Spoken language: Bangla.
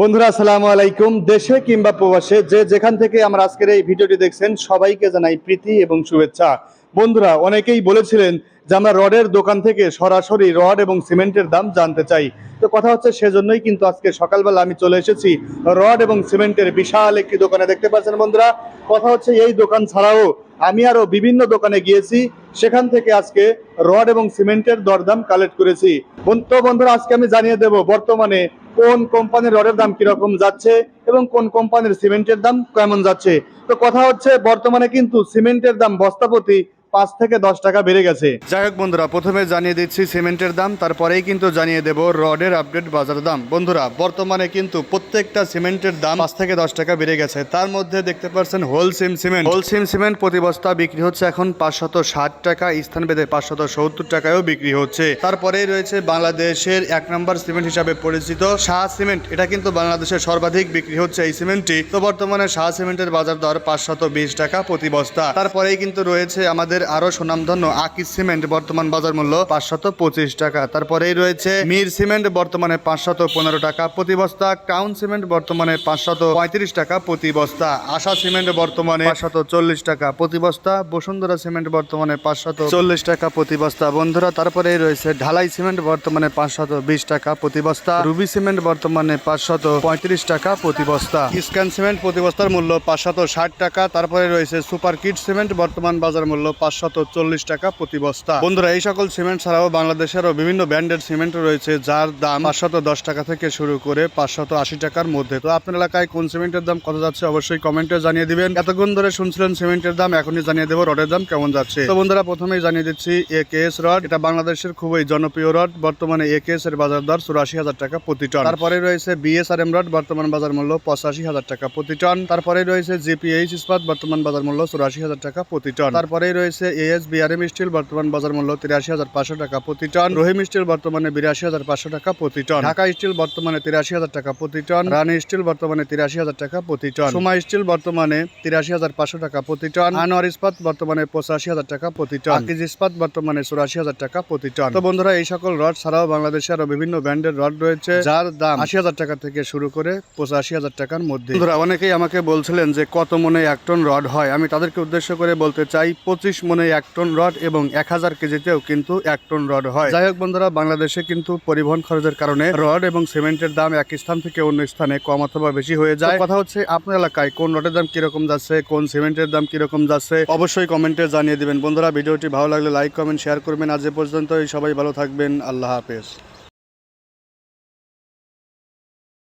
বন্ধুরা, আসসালামু আলাইকুম। দেশে কিংবা প্রবাসে যে যেখান থেকে আমরা আজকের এই ভিডিওটি দেখছেন, সবাইকে জানাই প্রীতি এবং শুভেচ্ছা। বন্ধুরা, অনেকেই বলেছিলেন যে আমরা রডের দোকান থেকে সরাসরি রড এবং সিমেন্টের দাম জানতে চাই। তো কথা হচ্ছে সেজন্যই কিন্তু আজকে সকালবেলা আমি চলে এসেছি রড এবং সিমেন্টের বিশাল একটি দোকানে। দেখতে পাচ্ছেন বন্ধুরা, কথা হচ্ছে এই দোকান ছাড়াও আমি আরও বিভিন্ন দোকানে গিয়েছি, সেখান থেকে আজকে রড এবং সিমেন্টের দরদাম কালেক্ট করেছি। তো বন্ধুরা, আজকে আমি জানিয়ে দেব, বর্তমানে কোন কোম্পানির রডের দাম কীরকম যাচ্ছে এবং কোন কোম্পানির সিমেন্টের দাম কেমন যাচ্ছে? তো কথা হচ্ছে বর্তমানে কিন্তু সিমেন্টের দাম বস্তাপতি পাঁচ থেকে দশ টাকা বেড়ে গেছে। যাই হোক বন্ধুরা, প্রথমে জানিয়ে দিচ্ছি সিমেন্টের দাম, তারপরেই কিন্তু জানিয়ে দেব রডের আপডেট বাজার দাম। বন্ধুরা, বর্তমানে কিন্তু প্রত্যেকটা সিমেন্টের দাম পাঁচ থেকে দশ টাকা বেড়ে গেছে। তার মধ্যে দেখতে পাচ্ছেন Holcim cement. Holcim cement প্রতি বস্তা বিক্রি হচ্ছে এখন পাঁচশত ষাট টাকা, স্থান বেঁধে পাঁচশত সত্তর টাকায়ও বিক্রি হচ্ছে। তারপরেই রয়েছে বাংলাদেশের এক নম্বর সিমেন্ট হিসাবে পরিচিত শাহ সিমেন্ট। এটা কিন্তু বাংলাদেশের সর্বাধিক বিক্রি হচ্ছে এই সিমেন্টটি। তো বর্তমানে শাহ সিমেন্টের বাজার দর পাঁচশত বিশ টাকা প্রতি বস্তা। তারপরেই কিন্তু রয়েছে আমাদের আরও সুনামধন্য আকিস সিমেন্ট বর্তমান বাজার মূল্য পাঁচশত পঁচিশ টাকা। তারপরেই রয়েছে মির সিমেন্ট বর্তমানে পাঁচশত পনেরো টাকা প্রতি বস্তা। টাউন সিমেন্ট বর্তমানে পাঁচশত পঁয়ত্রিশ টাকা প্রতি বস্তা। আশা সিমেন্ট বর্তমানে পাঁচশত চল্লিশ টাকা প্রতি বস্তা। বসুন্ধরা সিমেন্ট বর্তমানে পাঁচশত চল্লিশ টাকা প্রতি বস্তা। বন্ধুরা, তারপরেই রয়েছে ঢালাই সিমেন্ট বর্তমানে পাঁচশত বিশ টাকা প্রতি বস্তা। রুবি সিমেন্ট বর্তমানে পাঁচশত পঁয়ত্রিশ টাকা প্রতি বস্তা। স্ক্যান সিমেন্ট প্রতি বস্তার মূল্য পাঁচশত ষাট টাকা। তারপরে রয়েছে সুপার কিট সিমেন্ট বর্তমান বাজার মূল্য পাঁচশত চল্লিশ টাকা প্রতি বস্তা। বন্ধুরা, এই সকল সিমেন্ট ছাড়াও বাংলাদেশেরও বিভিন্ন ব্র্যান্ডের সিমেন্ট রয়েছে, যার দাম পাঁচশত দশ টাকা থেকে শুরু করে পাঁচশত আশি টাকার মধ্যে। তো আপনার এলাকায় কোন সিমেন্টের দাম কত যাচ্ছে অবশ্যই কমেন্টে জানিয়ে দিবেন। এতক্ষণ ধরে শুনছিলেন সিমেন্টের দাম, এখনই জানিয়ে দেবো রডের দাম কেমন যাচ্ছে। তো বন্ধুরা, প্রথমেই জানিয়ে দিচ্ছি এ কেএস রড। এটা বাংলাদেশের খুবই জনপ্রিয় রড। বর্তমানে এ কেএস এর বাজার দর চুরাশি হাজার টাকা প্রতি টন। তারপরে রয়েছে বিএসআরএম রড, বর্তমান বাজার মূল্য পঁচাশি হাজার টাকা প্রতি টন। তারপরে রয়েছে জিপিএইচ ইস্পাত, বর্তমান বাজার মূল্য চুরাশি হাজার টাকা প্রতি টন। তারপরেই রয়েছে এএস বিআরএম স্টিল, বর্তমান বাজার মূল্য তিরাশি হাজার পাঁচশো টাকা প্রতি টন। রহিম স্টিল, বর্তমানে বিরাশি হাজার পাঁচশো টাকা প্রতি টন। ঢাকা স্টিল, বর্তমানে তিরাশি হাজার টাকা প্রতি টন। রানী স্টিল, বর্তমানে তিরাশি হাজার টাকা প্রতি টন। সোমা স্টিল, বর্তমানে তিরাশি হাজার পাঁচশো টাকা প্রতি টন। আনোয়ার ইস্পাত, বর্তমানে পঁচাশি হাজার টাকা প্রতি টন। আকিজ ইস্পাত, বর্তমানে চুরাশি হাজার টাকা প্রতি টন। তো বন্ধুরা, এই সকল রড ছাড়াও বাংলাদেশে আরও বিভিন্ন ব্র্যান্ডের রড রয়েছে, যার দাম আশি হাজার টাকা থেকে শুরু করে পঁচাশি হাজার টাকার মধ্যে। বন্ধুরা, অনেকেই আমাকে বলছিলেন যে কত মনে এক টন রড হয়। আমি তাদেরকে উদ্দেশ্য করে বলতে চাই, পঁচিশ মনে এক টন রড এবং এক হাজার কেজিতেও কিন্তু এক টন রড হয়। যাই হোক বন্ধুরা, বাংলাদেশে কিন্তু পরিবহন খরচের কারণে রড এবং সিমেন্টের দাম এক স্থান থেকে অন্য স্থানে কম অথবা বেশি হয়ে যায়। কথা হচ্ছে, আপনার এলাকায় কোন রডের দাম কীরকম যাচ্ছে, কোন সিমেন্টের দাম কীরকম যাচ্ছে, অবশ্যই কমেন্টে জানিয়ে দিবেন। বন্ধুরা, ভিডিওটি ভালো লাগলে লাইক, কমেন্ট, শেয়ার করবেন। আজ এ পর্যন্তই, সবাই ভালো থাকবেন। আল্লাহ হাফেজ।